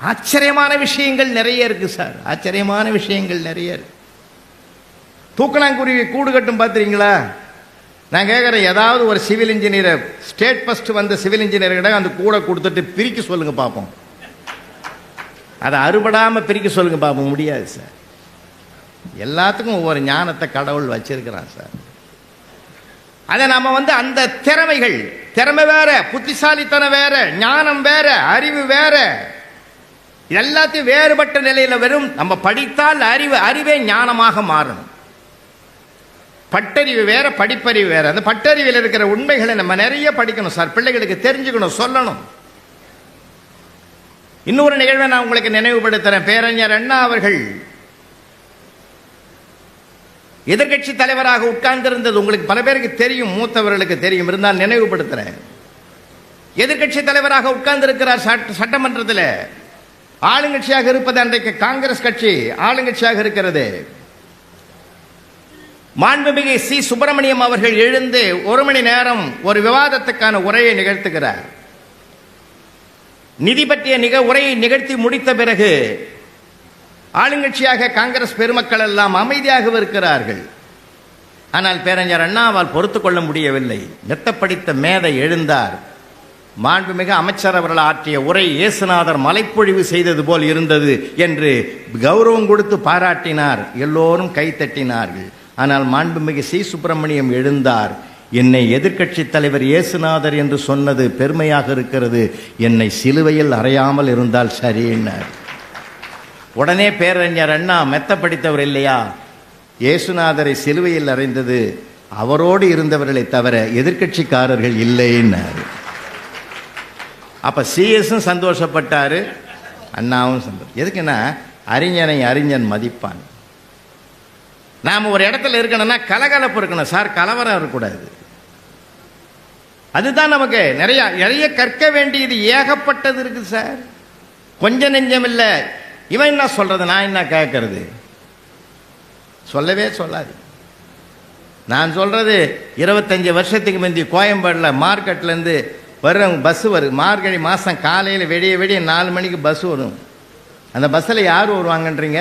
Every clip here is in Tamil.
ஆச்சரியமான விஷயங்கள் நிறைய இருக்கு சார். ஆச்சரியமான விஷயங்கள் நிறைய இருக்கு. தூக்கணாங்குருவி கூடு கட்டும் பார்த்துறீங்களா நான் கேட்குறேன் ஏதாவது ஒரு சிவில் இன்ஜினியரை ஸ்டேட் ஃபஸ்ட்டு வந்த சிவில் இன்ஜினியர்கிட்ட அந்த கூடை கொடுத்துட்டு பிரிக்க சொல்லுங்கள் பார்ப்போம் அதை அறுபடாமல் பிரிக்க சொல்லுங்கள் பார்ப்போம் முடியாது சார். எல்லாத்துக்கும் ஒவ்வொரு ஞானத்தை கடவுள் வச்சிருக்கிறான் சார். அதை நம்ம வந்து அந்த திறமைகள் திறமை வேற புத்திசாலித்தனம் வேற ஞானம் வேற அறிவு வேற எல்லாத்தையும் வேறுபட்ட நிலையில வெறும் நம்ம படித்தால் அறிவு அறிவே ஞானமாக மாறணும். பட்டறிவு வேற படிப்பறிவு வேற. அந்த பட்டறிவில் இருக்கிற உண்மைகளை நம்ம நிறைய படிக்கணும் சார். பிள்ளைகளுக்கு தெரிஞ்சுக்கணும் சொல்லணும். இன்னொரு நிகழ்வை நான் உங்களுக்கு நினைவுபடுத்துறேன். பேரறிஞர் அண்ணா அவர்கள் எதிர்க்கட்சி தலைவராக உட்கார்ந்திருந்தது. உங்களுக்கு பல பேருக்கு தெரியும் மூத்தவர்களுக்கு தெரியும். இருந்தால் நினைவுபடுத்துறேன். எதிர்க்கட்சி தலைவராக உட்கார்ந்திருக்கிறார் சட்ட சட்டமன்றத்தில். ஆளுங்கட்சியாக இருப்பது அன்றைக்கு காங்கிரஸ் கட்சி ஆளுங்கட்சியாக இருக்கிறது. மாண்புமிகு சி. சுப்பிரமணியம் அவர்கள் எழுந்து ஒரு மணி நேரம் ஒரு விவாதத்துக்கான உரையை நிகழ்த்துகிறார். நிதி பற்றிய நிக உரையை நிகழ்த்தி முடித்த பிறகு ஆளுங்கட்சியாக காங்கிரஸ் பெருமக்கள் எல்லாம் அமைதியாக இருக்கிறார்கள். ஆனால் பேரஞ்சர் அண்ணாவால் பொறுத்துக்கொள்ள முடியவில்லை. மெத்தப்படித்த மேதை எழுந்தார். மாண்புமிகு அமைச்சர் அவர்கள் ஆற்றிய உரை இயேசுநாதர் மலைப்பொழிவு செய்தது போல் இருந்தது என்று கௌரவம் கொடுத்து பாராட்டினார். எல்லோரும் கைத்தட்டினார்கள் ஆனால் மாண்புமிகு சி. சுப்பிரமணியம் எழுந்தார் என்னை எதிர்க்கட்சி தலைவர் இயேசுநாதர் என்று சொன்னது பெருமையாக இருக்கிறது. என்னை சிலுவையில் அறையாமல் இருந்தால் சரின்னார் உடனே பேரறிஞர் அண்ணா மெத்த படித்தவர் இல்லையா? இயேசுநாதரை சிலுவையில் அறைந்தது. அவரோடு இருந்தவர்களை தவிர எதிர்க்கட்சிக்காரர்கள் இல்லைன்னார் அப்போ சிஎஸும் சந்தோஷப்பட்டாரு அண்ணாவும் சந்தோஷம் எதுக்குன்னா அறிஞனை அறிஞன் மதிப்பான். நாம் ஒரு இடத்துல இருக்கணும்னா கலகலப்பு இருக்கணும். சார் கலவரம் இருக்கக்கூடாது. அதுதான் நமக்கு நிறைய நிறைய கற்க வேண்டியது. ஏகப்பட்டது இருக்குது சார். கொஞ்சம் நெஞ்சம் இல்லை. இவன் என்ன சொல்கிறது நான் என்ன கேட்கறது சொல்லவே சொல்லாது. நான் சொல்கிறது இருபத்தஞ்சு வருஷத்துக்கு முந்தி கோயம்பேடில் மார்க்கெட்லேருந்து வர்ற பஸ்ஸு வரும் மார்கழி மாதம் காலையில் வெடிய வெடிய நாலு மணிக்கு பஸ் வரும். அந்த பஸ்ஸில் யார் வருவாங்கன்றீங்க?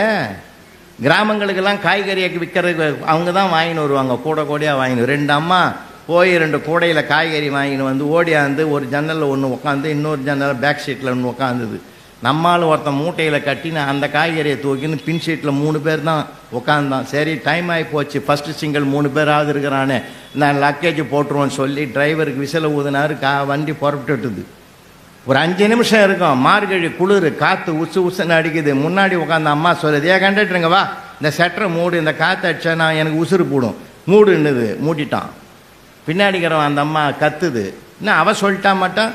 கிராமங்களுக்கெல்லாம் காய்கறி விற்கிறதுக்கு அவங்க தான் வாங்கின்னு வருவாங்க. கூட கூடையாக வாங்கினு ரெண்டு அம்மா போய் ரெண்டு கூடையில் காய்கறி வாங்கின்னு வந்து ஓடியாந்து ஒரு ஜன்னலில் ஒன்று உட்காந்து இன்னொரு ஜன்னலில் பேக் ஷீட்டில் ஒன்று உட்காந்துது நம்மால் ஒருத்தன் மூட்டையில் கட்டின அந்த காய்கறியை தூக்கின்னு பின் ஷீட்டில் மூணு பேர் தான் உட்காந்தான் சரி டைம் ஆகி போச்சு. ஃபஸ்ட்டு சிங்கிள் மூணு பேராவது இருக்கிறானே. நான் லக்கேஜ் போட்டுருவோன்னு சொல்லி டிரைவருக்கு விசில ஊதினாரு கா வண்டி புறப்பட்டுட்டுது ஒரு அஞ்சு நிமிஷம் இருக்கும். மார்கழி குளிர் காற்று உசு உசுன்னு அடிக்குது. முன்னாடி உட்காந்து அம்மா சொல்லுது ஏன் கண்டுட்டுருங்க வா. இந்த செட்டரை மூடு இந்த காற்று அடிச்சா நான் எனக்கு உசுறு போடும். மூடுன்னுது மூடிட்டான். பின்னாடிக்கிறவன் அந்த அம்மா கத்துது. என்ன அவ சொல்லிட்டா மாட்டான்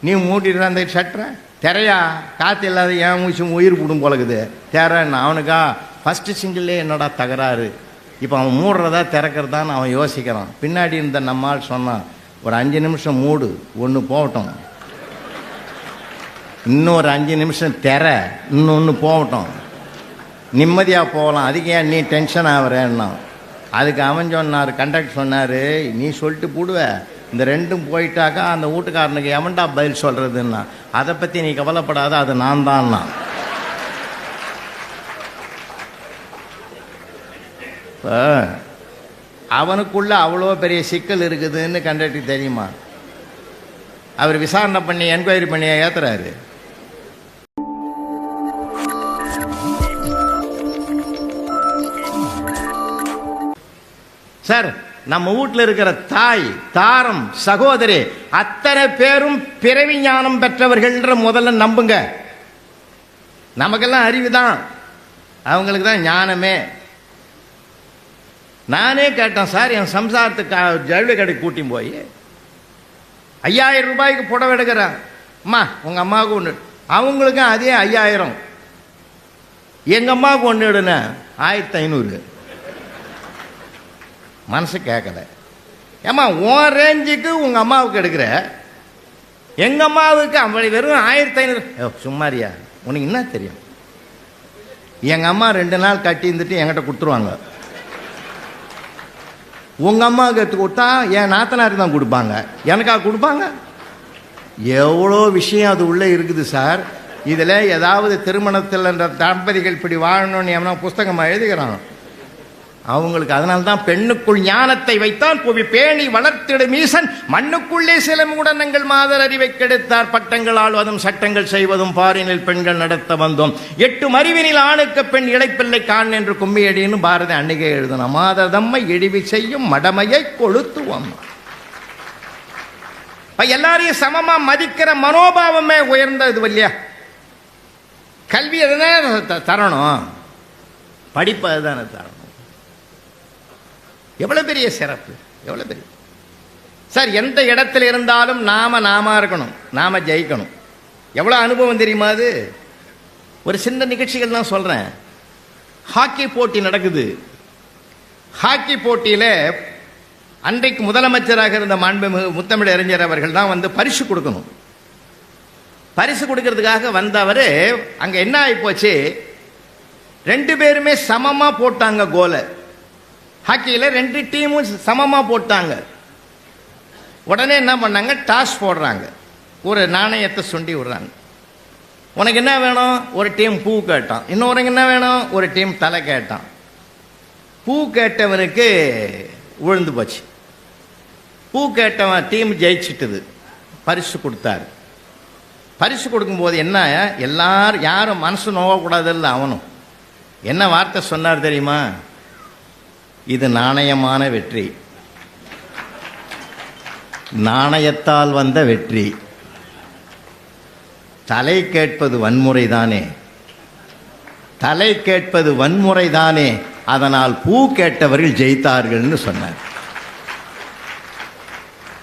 நீ மூடிடுற அந்த ஷட்டரை திரையா காற்று இல்லாத ஏன் மூச்சும் உயிர் போடும் போலக்குது? திறன்னு அவனுக்கா ஃபஸ்ட்டு சிங்கிள்லே என்னடா தகராறு? இப்போ அவன் மூடுறதா திறக்கிறதான்னு அவன் யோசிக்கிறான். பின்னாடி இருந்த நம்மால் சொன்னான் ஒரு அஞ்சு நிமிஷம் மூடு ஒன்று போகட்டும். இன்னொரு அஞ்சு நிமிஷம் திற இன்னொன்று போகட்டும். நிம்மதியாக போகலாம். அதுக்கு ஏன் நீ டென்ஷன் ஆகிறேன்னா? அதுக்கு அவன் சொன்னார் கண்டக்டர் சொன்னார் நீ சொல்லிட்டு போடுவ. இந்த ரெண்டும் போயிட்டாக்கா அந்த வீட்டுக்காரனுக்கு எவன்டா பதில் சொல்கிறதுன்னா அதை பற்றி நீ கவலைப்படாத அது நான் தான் இப்போ அவனுக்குள்ளே அவ்வளோ பெரிய சிக்கல் இருக்குதுன்னு கண்டக்டர் தெரியுமா? அவர் விசாரணை பண்ணி என்கொயரி பண்ணி ஏற்றுறாரு சார் நம்ம வீட்டில் இருக்கிற தாய் தாரம் சகோதரி அத்தனை பேரும் பிறவி ஞானம் பெற்றவர்கள்ன்ற முதல்ல நம்புங்க. நமக்கெல்லாம் அறிவு தான் அவங்களுக்கு தான் ஞானமே. நானே கேட்டேன் சார் என் சம்சாரத்துக்கு ஜவுளி கடைக்கு கூட்டியும் போய். ஐயாயிரம் ரூபாய்க்கு புடவை எடுக்கிறேன். அம்மா உங்கள் அம்மாவுக்கு ஒன்று அவங்களுக்கும் அதே ஐயாயிரம். எங்கள் அம்மாவுக்கு ஒன்று எடுனேன் ஆயிரத்தி ஐநூறு. மனசு கேட்கல ஏம்மா உன் ரேஞ்சுக்கு உங்கள் அம்மாவுக்கு எடுக்கிற? எங்கள் அம்மாவுக்கு அப்படி வெறும் ஆயிரத்தி ஐநூறு சும்மாரியா உனக்கு என்ன தெரியும்? எங்கள் அம்மா ரெண்டு நாள் கட்டி இருந்துட்டு என்கிட்ட கொடுத்துருவாங்க. உங்கள் அம்மாவுக்கு எடுத்து கொடுத்தா என் நாத்தனாருக்கு தான் கொடுப்பாங்க. எனக்காக கொடுப்பாங்க? எவ்வளோ விஷயம் அது உள்ளே இருக்குது சார். இதில் ஏதாவது திருமணத்தில் என்ற தம்பதிகள் இப்படி வாழணும்னு எவனா புஸ்தகமாக எழுதுகிறான். அவங்களுக்கு அதனால தான் பெண்ணுக்குள் ஞானத்தை வைத்தான் புவி பேணி வளர்த்திடும் ஈசன். மண்ணுக்குள்ளே சில மூடனங்கள் மாதர் அறிவை கெடுத்தார். பட்டங்கள் ஆழ்வதும் சட்டங்கள் செய்வதும் பாரினில் பெண்கள் நடத்த வந்தோம். எட்டு மறிவினில் ஆணுக்கு பெண் இடைப்பிள்ளை காண் என்று கும்மியடின்னு பாரதி அன்னிகை எழுதணும் மாதர்தம்மை இழிவு செய்யும் மடமையை கொளுத்துவோம். இப்ப எல்லாரையும் சமமா மதிக்கிற மனோபாவமே உயர்ந்தது இல்லையா? கல்வி எதுனா தரணும்? படிப்பு அதுதானே தரணும். எவ்வளோ பெரிய சிறப்பு? எவ்வளோ பெரிய சார் எந்த இடத்துல இருந்தாலும் நாம நாம இருக்கணும். நாம ஜெயிக்கணும். எவ்வளோ அனுபவம் தெரியுமா அது? ஒரு சின்ன நிகழ்ச்சிகள் தான் சொல்கிறேன் ஹாக்கி போட்டி நடக்குது. ஹாக்கி போட்டியில் அன்றைக்கு முதலமைச்சராக இருந்த மாண்புமிகு முத்தமிழ் அறிஞர் அவர்கள் தான் வந்து பரிசு கொடுக்கணும். பரிசு கொடுக்கறதுக்காக வந்தவர் அங்கே என்ன ஆகி போச்சு ரெண்டு பேருமே சமமாக போட்டாங்க கோலை. ஹாக்கியில் ரெண்டு டீமும் சமமாக போட்டாங்க. உடனே என்ன பண்ணாங்க? டாஸ் போடுறாங்க. ஒரு நாணயத்தை சுண்டி விடுறாங்க. உனக்கு என்ன வேணும்? ஒரு டீம் பூ கேட்டான். இன்னொருங்க என்ன வேணும்? ஒரு டீம் தலை கேட்டான். பூ கேட்டவனுக்கு விழுந்து போச்சு. பூ கேட்டவன் டீம் ஜெயிச்சிட்டுது. பரிசு கொடுத்தாரு. பரிசு கொடுக்கும்போது என்ன எல்லாரும் யாரும் மனசு நோவக்கூடாதுல்ல அவனும். என்ன வார்த்தை சொன்னார் தெரியுமா? இது நாணயமான வெற்றி. நாணயத்தால் வந்த வெற்றி. தலை கேட்பது வன்முறைதானே? தலை கேட்பது வன்முறைதானே? அதனால் பூ கேட்டவர்கள் ஜெயித்தார்கள்னு சொன்னார்.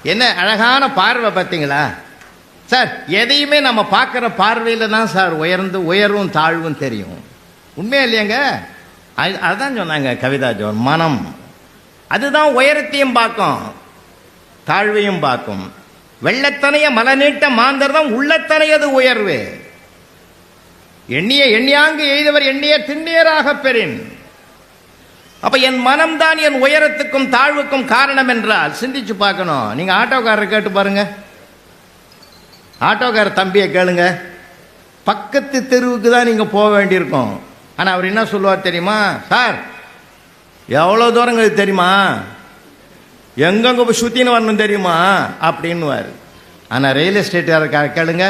என்ன அழகான பார்வை பார்த்தீங்களா? சார் எதையுமே நம்ம பார்க்குற பார்வையில் தான் சார் உயர்ந்து உயர்வும் தாழ்வும் தெரியும். உண்மையா இல்லையாங்க? அது அதுதான் சொன்னாங்க கவிதா ஜோன் மனம். அதுதான் உயரத்தையும் பார்க்கும் தாழ்வையும் பார்க்கும். வெள்ளத்தனைய மலநீட்ட மாந்தர் தான் உள்ளத்தனையது உயர்வு. எண்ணிய எண்ணியாங்கு எய்தவர் எண்ணிய திண்ணியராக பெறின். அப்ப என் மனம்தான் என் உயரத்துக்கும் தாழ்வுக்கும் காரணம் என்றால் சிந்திச்சு பார்க்கணும். நீங்க ஆட்டோக்காரரை கேட்டு பாருங்க. ஆட்டோக்கார தம்பியை கேளுங்க. பக்கத்து தெருவுக்கு தான் நீங்க போக வேண்டியிருக்கும். ஆனால் அவர் என்ன சொல்லுவார் தெரியுமா? சார் எவ்வளோ தூரங்கள் தெரியுமா? எங்கெங்க போய் சுற்றின்னு வரணும் தெரியுமா? அப்படின்னுவார். ஆனால் ரயில் எஸ்டேட் கேளுங்க.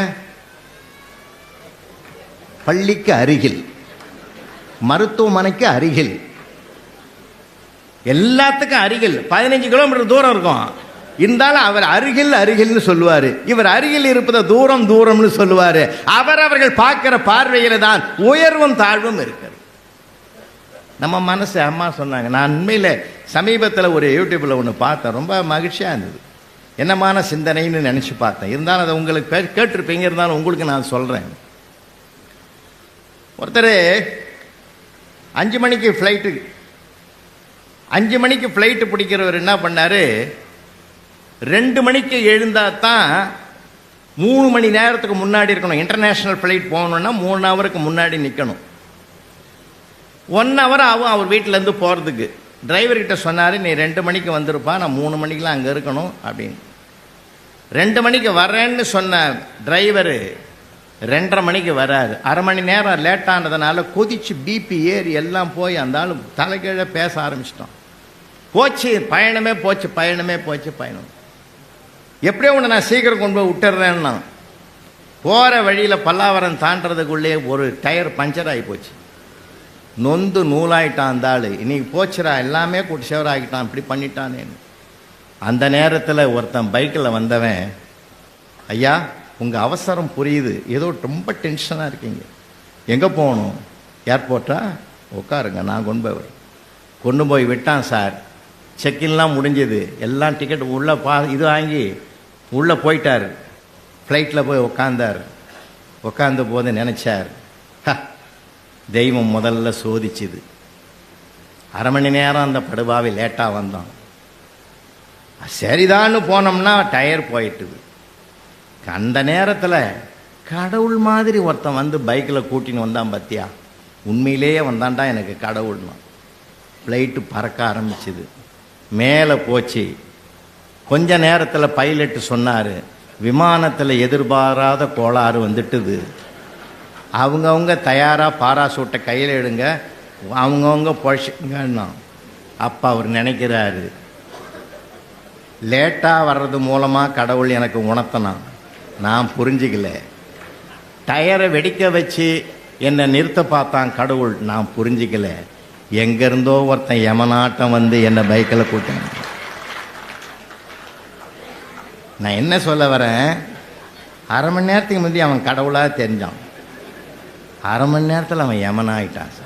பள்ளிக்கு அருகில் மருத்துவமனைக்கு அருகில் எல்லாத்துக்கும் அருகில் பதினஞ்சு கிலோமீட்டர் தூரம் இருக்கும். இருந்தாலும் அவர் அருகில் அருகில்னு சொல்லுவார். இவர் அருகில் இருப்பதை தூரம் தூரம்னு சொல்லுவார். அவர் அவர்கள் பார்க்குற பார்வையில் தான் உயர்வும் தாழ்வும் இருக்கிறது. நம்ம மனசு அம்மா சொன்னாங்க நான் உண்மையில் சமீபத்தில் ஒரு யூடியூப்பில் ஒன்று பார்த்தேன். ரொம்ப மகிழ்ச்சியாக இருந்தது. என்னமான சிந்தனைன்னு நினச்சி பார்த்தேன். இருந்தாலும் அதை உங்களுக்கு கேட்டிருப்பீங்க இருந்தாலும் உங்களுக்கு நான் சொல்கிறேன் ஒருத்தர் அஞ்சு மணிக்கு ஃப்ளைட்டு அஞ்சு மணிக்கு ஃப்ளைட்டு பிடிக்கிறவர் என்ன பண்ணாரு? ரெண்டு மணிக்கு எழுந்தால் தான் மூணு மணி நேரத்துக்கு முன்னாடி இருக்கணும். இன்டர்நேஷ்னல் ஃப்ளைட் போகணுன்னா மூணு ஹவருக்கு முன்னாடி நிற்கணும் ஒன் ஹவர் ஆகும் அவர் வீட்டிலேருந்து போகிறதுக்கு டிரைவர்கிட்ட சொன்னார் நீ ரெண்டு மணிக்கு வந்திருப்பா நான் மூணு மணிக்கெலாம் அங்கே இருக்கணும் அப்படின்னு. ரெண்டு மணிக்கு வரேன்னு சொன்ன டிரைவரு ரெண்டரை மணிக்கு வராரு. அரை மணி நேரம் லேட் ஆனதுனால கொதிச்சு பிபி ஏறி எல்லாம் போய் அந்த ஆள் தலைகீழே பேச ஆரம்பிச்சிட்டோம் போச்சு பயணமே போச்சு பயணமே போச்சு பயணம். எப்படியோ உன்னை நான் சீக்கிரம் கொண்டு போய் விட்டுறேன்னா போகிற வழியில் பல்லாவரம் தாண்டதுக்குள்ளே ஒரு டயர் பஞ்சர் ஆகி போச்சு. நொந்து நூலாயிட்டான் அந்த ஆள். இன்னைக்கு போச்சுடா எல்லாமே கூட்டு சேவராகிட்டான் இப்படி பண்ணிட்டானேன்னு. அந்த நேரத்தில் ஒருத்தன் பைக்கில் வந்தவன் ஐயா உங்கள் அவசரம் புரியுது. ஏதோ ரொம்ப டென்ஷனாக இருக்கீங்க. எங்கே போகணும்? ஏர்போர்ட்டா? உட்காருங்க நான் கொண்டு போய் கொண்டு போய் விட்டான் சார். செக்கின்லாம் முடிஞ்சது. எல்லாம் டிக்கெட் உள்ளே பா இது வாங்கி உள்ளே போயிட்டார். ஃப்ளைட்டில் போய் உக்காந்தார். உட்காந்த போது நினச்சார். தெய்வம் முதல்ல சோதிச்சுது. அரை மணி நேரம் அந்த படுபாவை லேட்டாக வந்தோம் சரிதான்னு போனோம்னா டயர் போயிட்டுது. அந்த நேரத்தில் கடவுள் மாதிரி ஒருத்தன் வந்து பைக்கில் கூட்டின்னு வந்தான் பத்தியா? உண்மையிலேயே வந்தான்டா எனக்கு கடவுள்னா. ஃப்ளைட்டு பறக்க ஆரம்பிச்சுது. மேலே போச்சு. கொஞ்ச நேரத்தில் பைலட்டு சொன்னார் விமானத்தில் எதிர்பாராத கோளாறு வந்துட்டுது. அவங்கவுங்க தயாராக பாராசூட்டை கையில் எடுங்க அவங்கவுங்க பொழைச்சிங்கன்னா அப்போ அவர் நினைக்கிறாரு லேட்டாக வர்றது மூலமாக கடவுள் எனக்கு உணர்த்தினான் நான் புரிஞ்சிக்கல. டயரை வெடிக்க வச்சு என்னை நிறுத்த பார்த்தான் கடவுள் நான் புரிஞ்சிக்கல. எங்கேருந்தோ ஒருத்தன் எமனாட்டம் வந்து என்னை பைக்கில் கூட்டினான். நான் என்ன சொல்ல வரேன்? அரை மணி நேரத்துக்கு முந்தி அவன் கடவுளாக தெரிஞ்சான். அரை மணி நேரத்தில் அவன் யமனாயிட்டான் சார்.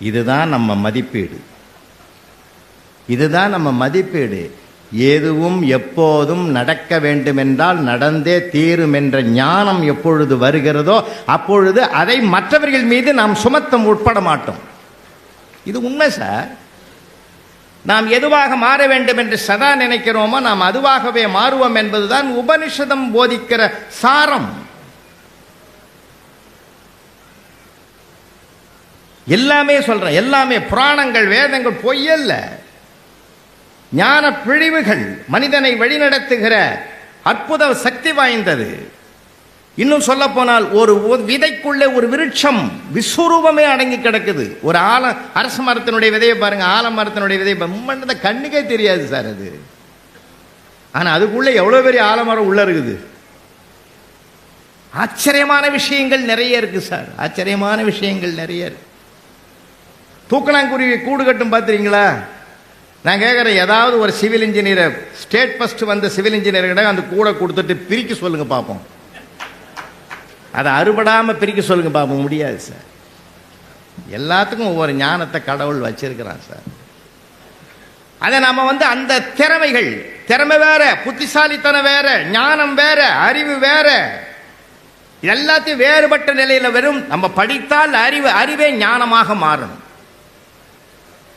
இதுதான் நம்ம மதிப்பீடு. இதுதான் நம்ம மதிப்பீடு. எதுவும் எப்போதும் நடக்க வேண்டுமென்றால் நடந்தே தீரும் என்ற ஞானம் எப்பொழுது வருகிறதோ அப்பொழுது அதை மற்றவர்கள் மீது நாம் சுமத்தம் உட்பட மாட்டோம். இது உண்மை சார். நாம் எதுவாக மாற வேண்டும் என்று சதா நினைக்கிறோமோ நாம் அதுவாகவே மாறுவோம் என்பதுதான் உபனிஷதம் போதிக்கிற சாரம். எல்லாமே சொல்றேன் எல்லாமே புராணங்கள் வேதங்கள் பொய்யல்ல. ஞான பிழிவுகள் மனிதனை வழிநடத்துகிற அற்புத சக்தி வாய்ந்தது. இன்னும் சொல்ல போனால் ஒரு ஒரு விதைக்குள்ளே ஒரு விருட்சம் விஸ்வரூபமே அடங்கி கிடக்குது. ஒரு ஆல அரச மரத்தினுடைய விதையை பாருங்க ஆலமரத்தினுடைய விதையை மும்மண்டத கண்ணுக்கே தெரியாது சார் அது. ஆனால் அதுக்குள்ளே எவ்வளோ பெரிய ஆலமரம் உள்ள இருக்குது? ஆச்சரியமான விஷயங்கள் நிறைய இருக்கு சார். ஆச்சரியமான விஷயங்கள் நிறைய இருக்கு. தூக்கணாங்குருவி கூடு கட்டும் பார்த்துறீங்களா நான் கேட்குறேன் ஏதாவது ஒரு சிவில் இன்ஜினியரை ஸ்டேட் ஃபஸ்ட்டு வந்த சிவில் இன்ஜினியர்கிட்ட அந்த கூடை கொடுத்துட்டு பிரிக்க சொல்லுங்கள் பார்ப்போம் அதை அறுபடாமல் பிரிக்க சொல்லுங்க பார்ப்போம் முடியாது சார். எல்லாத்துக்கும் ஒவ்வொரு ஞானத்தை கடவுள் வச்சிருக்கிறான் சார். அதை நாம வந்து அந்த திறமைகள் திறமை வேற புத்திசாலித்தனம் வேற ஞானம் வேற அறிவு வேற எல்லாத்தையும் வேறுபட்ட நிலையில் வெறும் நம்ம படித்தால் அறிவு அறிவே ஞானமாக மாறும்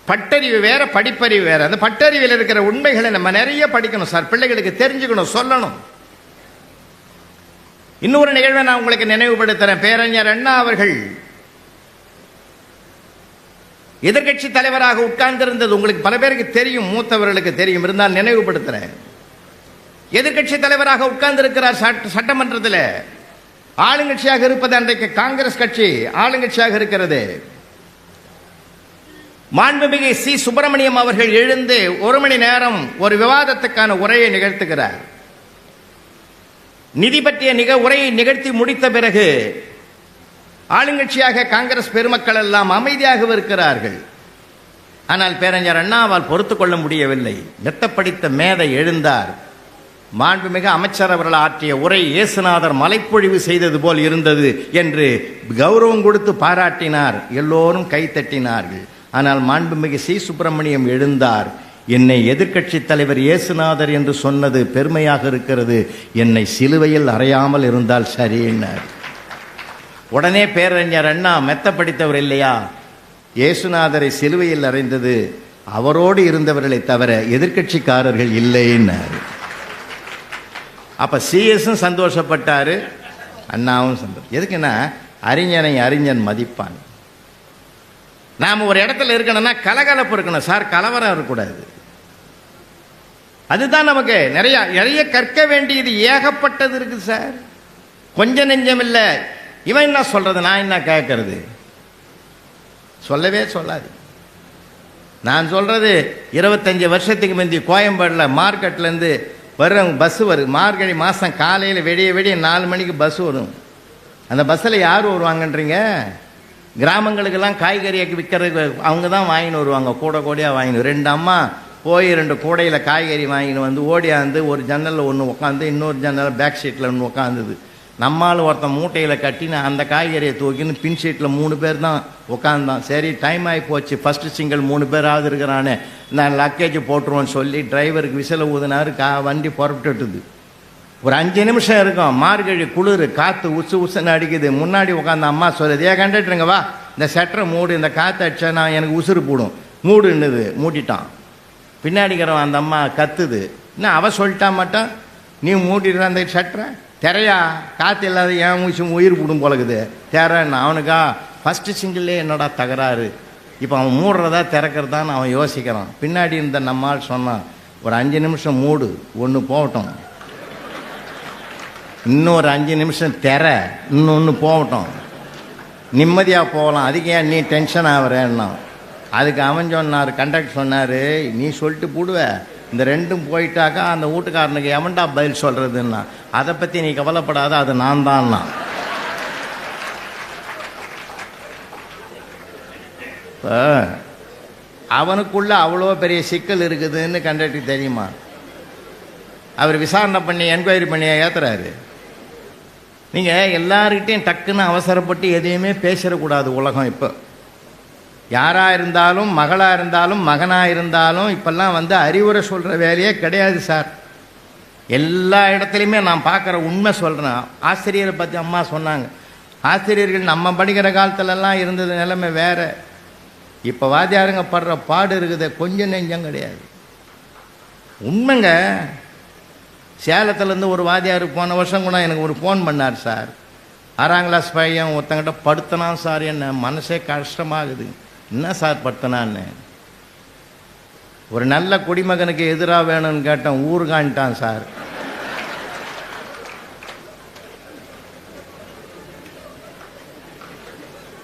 பட்டறிவு வேற படிப்பறிவு வேற. அந்த பட்டறிவில் இருக்கிற உண்மைகளை நம்ம நிறைய படிக்கணும் சார் பிள்ளைகளுக்கு தெரிஞ்சுக்கணும் சொல்லணும். இன்னொரு நிகழ்வை நான் உங்களுக்கு நினைவுபடுத்துறேன். பேரறிஞர் அண்ணா அவர்கள் எதிர்கட்சி தலைவராக உட்கார்ந்திருந்தது. உங்களுக்கு பல பேருக்கு தெரியும் மூத்தவர்களுக்கு தெரியும். இருந்தால் நினைவுபடுத்துறேன். எதிர்கட்சி தலைவராக உட்கார்ந்திருக்கிறார் சட்ட- சட்டமன்றத்தில். ஆளுங்கட்சியாக இருப்பது அன்றைக்கு காங்கிரஸ் கட்சி ஆளுங்கட்சியாக இருக்கிறது. மாண்புமிகு சி. சுப்பிரமணியம் அவர்கள் எழுந்து ஒரு மணி நேரம் ஒரு விவாதத்துக்கான உரையை நிகழ்த்துகிறார். நிதி பற்றிய நிக உரையை நிகழ்த்தி முடித்த பிறகு ஆளுங்கட்சியாக காங்கிரஸ் பெருமக்கள் எல்லாம் அமைதியாக இருக்கிறார்கள். ஆனால் பேரறிஞர் அண்ணாவால் பொறுத்து கொள்ள முடியவில்லை. மெத்தப்படித்த மேதை எழுந்தார். மாண்புமிகு அமைச்சர் அவர்கள் ஆற்றிய உரை இயேசுநாதர் மலைப்பொழிவு செய்தது போல் இருந்தது என்று கௌரவம் கொடுத்து பாராட்டினார். எல்லோரும் கைத்தட்டினார்கள் ஆனால் மாண்புமிகு சி. சுப்பிரமணியம் எழுந்தார். என்னை எதிர்க்கட்சி தலைவர் இயேசுநாதர் என்று சொன்னது பெருமையாக இருக்கிறது. என்னை சிலுவையில் அறையாமல் இருந்தால் சரின்னார் உடனே பேரறிஞர் அண்ணா மெத்த படித்தவர் இல்லையா? இயேசுநாதரை சிலுவையில் அறைந்தது அவரோடு இருந்தவர்களை தவிர எதிர்க்கட்சிக்காரர்கள் இல்லைன்னார் அப்ப சிஎஸும் சந்தோஷப்பட்டாரு அண்ணாவும் சந்தோஷம் எதுக்குன்னா அறிஞனை அறிஞன் மதிப்பான். நாம் ஒரு இடத்துல இருக்கணும்னா கலகலப்பு இருக்கணும். சார் கலவரம் இருக்கக்கூடாது. அதுதான் நமக்கு நிறைய நிறைய கற்க வேண்டியது. ஏகப்பட்டது இருக்குது சார். கொஞ்சம் நெஞ்சம் இல்லை. இவன் என்ன சொல்றது? நான் என்ன கேட்கறது சொல்லவே சொல்லாது. நான் சொல்றது இருபத்தஞ்சி வருஷத்துக்கு முந்தி கோயம்பேடில் மார்க்கெட்லேருந்து வர்றவங்க பஸ் வரும் மார்கழி மாதம் காலையில் வெடிய வெடிய நாலு மணிக்கு பஸ் வரும். அந்த பஸ்ஸில் யார் வருவாங்கன்றீங்க? கிராமங்களுக்கெல்லாம் காய்கறி விற்கிறதுக்கு அவங்க தான் வாங்கின்னு வருவாங்க. கூட கூடையாக வாங்கினு ரெண்டு அம்மா போய் ரெண்டு கூடையில் காய்கறி வாங்கின்னு வந்து ஓடியாந்து ஒரு ஜன்னலில் ஒன்று உட்காந்து இன்னொரு ஜன்னலில் பேக் ஷீட்டில் ஒன்று உட்காந்துது நம்மால் ஒருத்தன் மூட்டையில் கட்டின்னு அந்த காய்கறியை தூக்கின்னு பின் ஷீட்டில் மூணு பேர் தான் உட்காந்தான் சரி டைம் ஆகி போச்சு. ஃபஸ்ட்டு சிங்கிள் மூணு பேராவது இருக்கிறானே. நான் லக்கேஜ் போட்டுருவோன்னு சொல்லி டிரைவருக்கு விசில ஊதினாரு கா வண்டி புறப்பட்டுட்டுது. ஒரு அஞ்சு நிமிஷம் இருக்கும். மார்கழி குளிர் காற்று உசு உசுன்னு அடிக்குது. முன்னாடி உட்காந்து அம்மா சொல்லுது ஏன் கண்டுட்டுருங்க வா. இந்த செட்டரை மூடு இந்த காற்று அடிச்சா நான் எனக்கு உசுறு போடும். மூடுன்னுது மூடிட்டான். பின்னாடிக்கிறவன் அந்த அம்மா கத்துது. என்ன அவ சொல்லிட்டா மட்டும்? நீ மூடிடுற அந்த ஷட்டரை? திரையா? காற்று இல்லாத ஏன் மூச்சு உயிர் போடும் போலக்குது. திறன்னு. அவனுக்கா ஃபஸ்ட்டு சிங்கிள்லே என்னடா தகராறு? இப்போ அவன் மூடுறதா திறக்கிறதான்னு அவன் யோசிக்கிறான். பின்னாடி இருந்த நம்மால் சொன்னான் ஒரு அஞ்சு நிமிஷம் மூடு ஒன்று போகட்டும். இன்னொரு அஞ்சு நிமிஷம் திற இன்னொன்று போகட்டும். நிம்மதியாக போகலாம். அதுக்கு ஏன் நீ டென்ஷன் ஆகிறேன்னா? அதுக்கு அவன் சொன்னார் கண்டக்டர் சொன்னார் நீ சொல்லிட்டு போடுவ. இந்த ரெண்டும் போயிட்டாக்கா அந்த வீட்டுக்காரனுக்கு எவன்டா பதில் சொல்கிறதுன்னா அதை பற்றி நீ கவலைப்படாத அது நான் தான்னா? இப்போ அவனுக்குள்ள அவ்வளோ பெரிய சிக்கல் இருக்குதுன்னு கண்டக்டர் தெரியுமா? அவர் விசாரணை பண்ணி என்கொயரி பண்ணி ஏத்துறாரு. நீங்கள் எல்லாருக்கிட்டேயும் டக்குன்னு அவசரப்பட்டு எதையுமே பேசிடக்கூடாது உலகம் இப்போ. யாராக இருந்தாலும் மகளாக இருந்தாலும் மகனாக இருந்தாலும் இப்போல்லாம் வந்து அறிவுரை சொல்கிற வேலையே கிடையாது சார். எல்லா இடத்துலையுமே நான் பார்க்குற உண்மை சொல்கிறேன் ஆசிரியரை பற்றி அம்மா சொன்னாங்க. ஆசிரியர்கள் நம்ம படிக்கிற காலத்துலலாம் இருந்தது நிலைமை வேறு. இப்போ வாத்தியாருங்க படுற பாடு இருக்குது கொஞ்சம் நெஞ்சம் கிடையாது. உண்மைங்க சேலத்துலேருந்து ஒரு வாத்தியார் போன வருஷம் கூட எனக்கு ஒரு ஃபோன் பண்ணார் சார். ஆறாம் கிளாஸ் பையன் ஒருத்தங்கிட்ட படுத்தினான் சார் என்ன மனசே கஷ்டமாகுது. என்ன சார் படுத்தினான்னு ஒரு நல்ல குடிமகனுக்கு எதிராக வேணும்னு கேட்டேன் ஊருகான்ட்டான் சார்.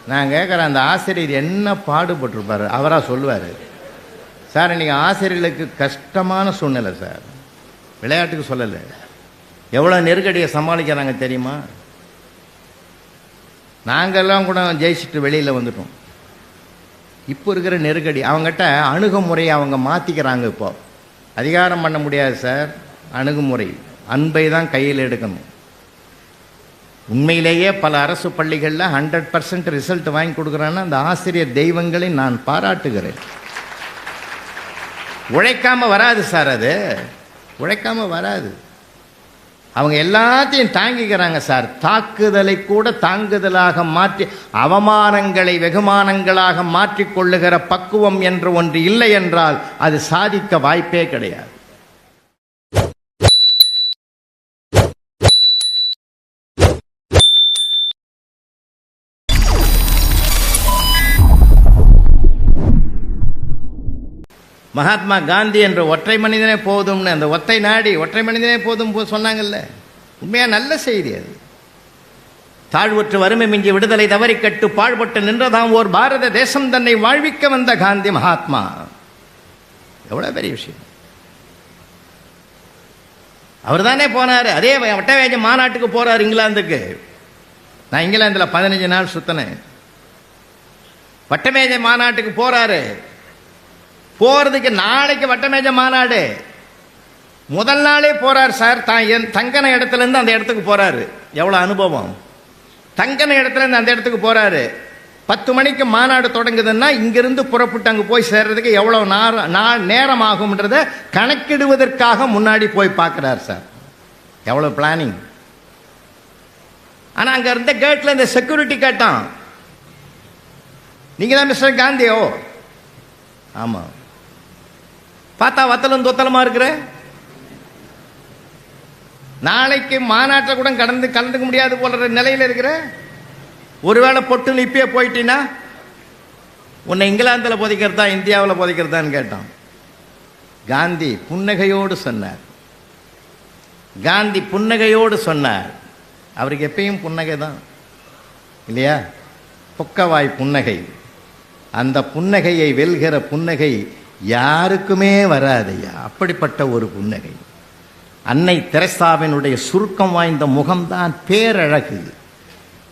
நான் கேட்குறேன் அந்த ஆசிரியர் என்ன பாடுபட்டிருப்பார்? அவராக சொல்லுவார். சார் இன்னைக்கு ஆசிரியர்களுக்கு கஷ்டமான சூழ்நிலை சார். விளையாட்டுக்கு சொல்லலை. எவ்வளோ நெருக்கடியை சமாளிக்கிறாங்க தெரியுமா? நாங்கெல்லாம் கூட ஜெயிச்சுட்டு வெளியில் வந்துட்டோம். இப்போ இருக்கிற நெருக்கடி. அவங்ககிட்ட அணுகுமுறையை அவங்க மாற்றிக்கிறாங்க இப்போ. அதிகாரம் பண்ண முடியாது சார். அணுகுமுறை. அன்பை தான் கையில் எடுக்கணும். உண்மையிலேயே பல அரசு பள்ளிகளில் ஹண்ட்ரட் பர்சன்ட் ரிசல்ட் வாங்கி கொடுக்குறான்னு அந்த ஆசிரியர் தெய்வங்களை நான் பாராட்டுகிறேன். உழைக்காமல் வராது சார் அது. உழைக்காமல் வராது. அவங்க எல்லாத்தையும் தாங்கிக்கிறாங்க சார். தாக்குதலை கூட தாங்குதலாக மாற்றி அவமானங்களை வெகுமானங்களாக மாற்றிக்கொள்ளுகிற பக்குவம் என்று ஒன்று இல்லை என்றால் அது சாதிக்க வாய்ப்பே கிடையாது. மகாத்மா காந்தி என்ற ஒற்றை மனிதனே போதும்னு அந்த ஒத்தை நாடி ஒற்றை மனிதனே போதும் சொன்னாங்கல்ல. உண்மையாக நல்ல செய்தி அது. தாழ்வுற்று வறுமை மிஞ்சி விடுதலை தவறி கட்டு பாழ்பட்டு நின்றதாம் ஓர் பாரத தேசம் தன்னை வாழ்விக்க வந்த காந்தி மகாத்மா. எவ்வளோ பெரிய விஷயம். அவர் தானே போனார். அதே வட்டவேஜ மாநாட்டுக்கு போகிறார் இங்கிலாந்துக்கு. நான் இங்கிலாந்துல பதினஞ்சு நாள் சுத்தினேன். வட்டமேஜை மாநாட்டுக்கு போகிறாரு போகிறதுக்கு நாளைக்கு வட்டமேஜ மாநாடு. முதல் நாளே போகிறார் சார். தான் என் தங்கன இடத்துலேருந்து அந்த இடத்துக்கு போகிறாரு எவ்வளோ அனுபவம். தங்கன இடத்துலேருந்து அந்த இடத்துக்கு போகிறாரு பத்து மணிக்கு மாநாடு தொடங்குதுன்னா இங்கிருந்து புறப்பட்டு அங்கே போய் சேர்றதுக்கு எவ்வளோ நா- நேரம் ஆகும்ன்றத கணக்கிடுவதற்காக முன்னாடி போய் பார்க்குறார் சார். எவ்வளோ பிளானிங் ஆனால் அங்கே இருந்த கேட்டில் இந்த செக்யூரிட்டி கேட்டான். நீங்கள் தான் மிஸ்டர் காந்தியோ? ஆமாம் பார்த்தா வத்தலும் தொத்தலமா இருக்கிற? நாளைக்கு மாநாட்டில் கூட கடந்து கலந்துக்க முடியாது போல நிலையில இருக்கிற? ஒருவேளை பொட்டுன்னு இப்பயே போயிட்டீன்னா உன்னை இங்கிலாந்தில் புதைக்கிறதா இந்தியாவில் புதைக்கிறதான்னு கேட்டான். காந்தி புன்னகையோடு சொன்னார். காந்தி புன்னகையோடு சொன்னார். அவருக்கு எப்பயும் புன்னகை தான். இல்லையா? பொக்கவாய் புன்னகை. அந்த புன்னகையை வெல்கிற புன்னகை யாருக்குமே வராதையா அப்படிப்பட்ட ஒரு புன்னகை. அன்னை தெரசாவினுடைய சுருக்கம் வாய்ந்த முகம்தான் பேரழகு.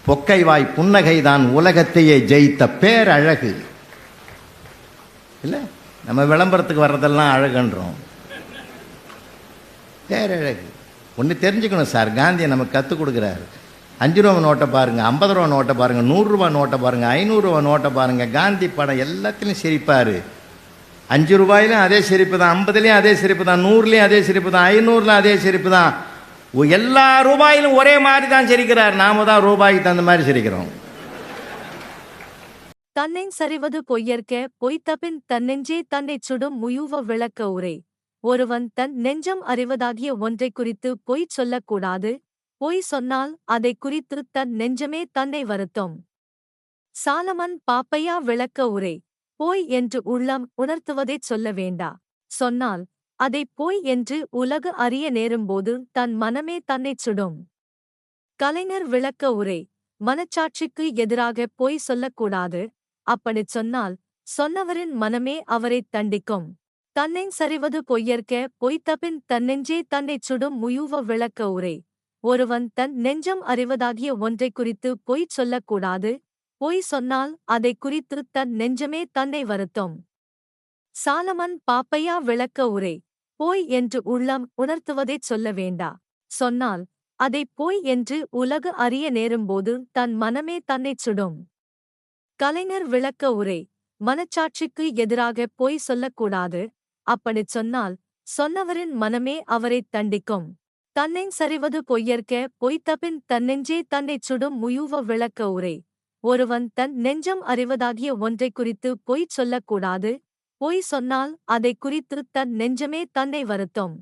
பொக்கைவாய் புன்னகை தான் உலகத்தையே ஜெயித்த பேரழகு. இல்லை? நம்ம விளம்பரத்துக்கு வர்றதெல்லாம் அழகுன்றோம். பேரழகு. ஒன்று தெரிஞ்சுக்கணும் சார். காந்தியை நமக்கு கற்றுக் கொடுக்குறாரு. அஞ்சு ரூபா நோட்டை பாருங்க ஐம்பது ரூபா நோட்டை பாருங்க நூறுரூவா நோட்டை பாருங்க ஐநூறுரூவா நோட்டை பாருங்க. காந்தி படம் எல்லாத்துலேயும் சிரிப்பார். அஞ்சு ரூபாயிலும் அதே சிரிப்பு தான் ஐம்பதுலேயும் அதே சிரிப்பு தான் நூறுலேயும் அதே சிரிப்பு தான் ஐநூறுல அதே சிரிப்பு தான். எல்லா ரூபாயிலும் ஒரே மாதிரி தான் சிரிக்கிறார். நாம தான் ரூபாய்க்கு தகுந்த மாதிரி சிரிக்கிறோம். தன்னை சரிவது பொய்யற்க பொய்த்தபின் தன்னெஞ்சே தன்னை சுடும் முயுவ விளக்க உரை. ஒருவன் தன் நெஞ்சம் அறிவதாகிய ஒன்றைக் குறித்து பொய் சொல்லக்கூடாது. பொய் சொன்னால் அதைக் குறித்து தன் நெஞ்சமே தன்னை வருத்தும். சாலமன் பாப்பையா விளக்க உரை. பொய் என்று உள்ளம் உணர்த்துவதைச் சொல்ல வேண்டா? சொன்னால் அதைப் பொய் என்று உலகு அறிய நேரும்போது தன் மனமே தன்னைச் சுடும். கலைஞர் விளக்க உரை மனச்சாட்சிக்கு எதிராக பொய் சொல்லக்கூடாது. அப்படிச் சொன்னால் சொன்னவரின் மனமே அவரைத் தண்டிக்கும். தன்னை சரிவது பொய்யற்க பொய்த்தபின் தன்னெஞ்சே தன்னைச் சுடும் முயுவ விளக்க உரை. ஒருவன் தன் நெஞ்சம் அறிவதாகிய ஒன்றைக் குறித்து பொய் சொல்லக்கூடாது. பொய் சொன்னால் அதைக் குறித்து தன் நெஞ்சமே தன்னை வருத்தும். சாலமன் பாப்பையா விளக்க உரை போய் என்று உள்ளம் உணர்த்துவதைச் சொல்ல வேண்டா. சொன்னால் அதைப் போய் என்று உலகு அறிய நேரும்போது தன் மனமே தன்னைச் சுடும். கலைஞர் விளக்க உரை மனச்சாட்சிக்கு எதிராக பொய் சொல்லக்கூடாது. அப்படிச் சொன்னால் சொன்னவரின் மனமே அவரைத் தண்டிக்கும். தன்னை சரிவது பொய்யற்க பொய்த்தபின் தன்னெஞ்சே தன்னைச் சுடும் முயுவ விளக்க உரை. ஒருவன் தன் நெஞ்சம் அறிவதாகிய ஒன்றைக் குறித்து பொய் சொல்லக்கூடாது. பொய் சொன்னால் அதைக் குறித்து தன் நெஞ்சமே தன்னை வருத்தும்.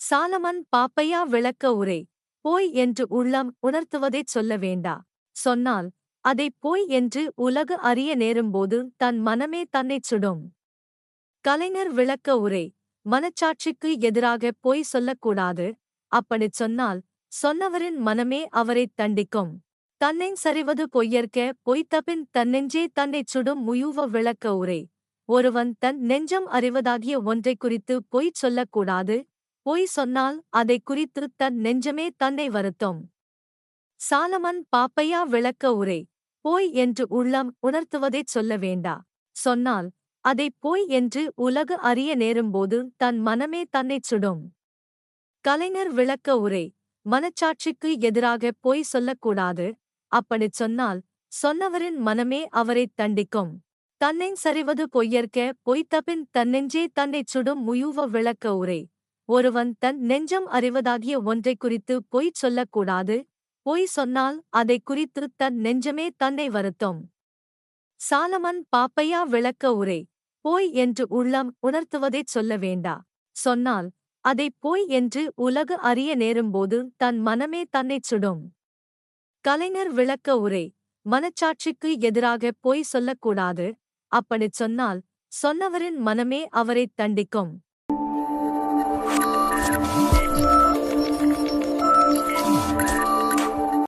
சாலமன் பாப்பையா விளக்க உரை. போய் என்று உள்ளம் உணர்த்துவதைச் சொல்ல வேண்டா. சொன்னால் அதைப் போய் என்று உலகு அறிய நேரும்போது தன் மனமே தன்னைச் சுடும். கலைஞர் விளக்க உரை. மனச்சாட்சிக்கு எதிராக பொய் சொல்லக்கூடாது. அப்படிச் சொன்னால் சொன்னவரின் மனமே அவரைத் தண்டிக்கும். தன்னை சரிவது பொய்யற்க பொய்த்தபின் தன்னெஞ்சே தன்னைச் சுடும் முயூவ விளக்க உரை. ஒருவன் தன் நெஞ்சம் அறிவதாகிய ஒன்றைக் குறித்து பொய் சொல்லக்கூடாது பொய் சொன்னால் அதைக் குறித்து தன் நெஞ்சமே தன்னை வருத்தும். சாலமன் பாப்பையா விளக்க உரை போய் என்று உள்ளம் உணர்த்துவதைச் சொல்ல வேண்டா. சொன்னால் அதைப் போய் என்று உலகு அறிய நேரும்போது தன் மனமே தன்னைச் சுடும். கலைஞர் விளக்க உரை மனச்சாட்சிக்கு எதிராக பொய் சொல்லக்கூடாது அப்படிச் சொன்னால் சொன்னவரின் மனமே அவரைத் தண்டிக்கும். தன்னை சரிவது பொய்யற்க பொய்த்தபின் தன்னெஞ்சே தன்னைச் சுடும் முயுவ விளக்க உரை. ஒருவன் தன் நெஞ்சம் அறிவதாகிய ஒன்றைக் குறித்து பொய் சொல்லக்கூடாது. பொய் சொன்னால் அதைக் குறித்து தன் நெஞ்சமே தன்னை வருத்தும். சாலமன் பாப்பையா விளக்க உரை. போய் என்று உள்ளம் உணர்த்துவதைச் சொல்ல வேண்டா. சொன்னால் அதைப் போய் என்று உலகு அறிய நேரும்போது தன் மனமே தன்னைச் சுடும். கலைஞர் விளக்க உரை மனச்சாட்சிக்கு எதிராக பொய் சொல்லக்கூடாது. அப்படிச் சொன்னால் சொன்னவரின் மனமே அவரைத் தண்டிக்கும்.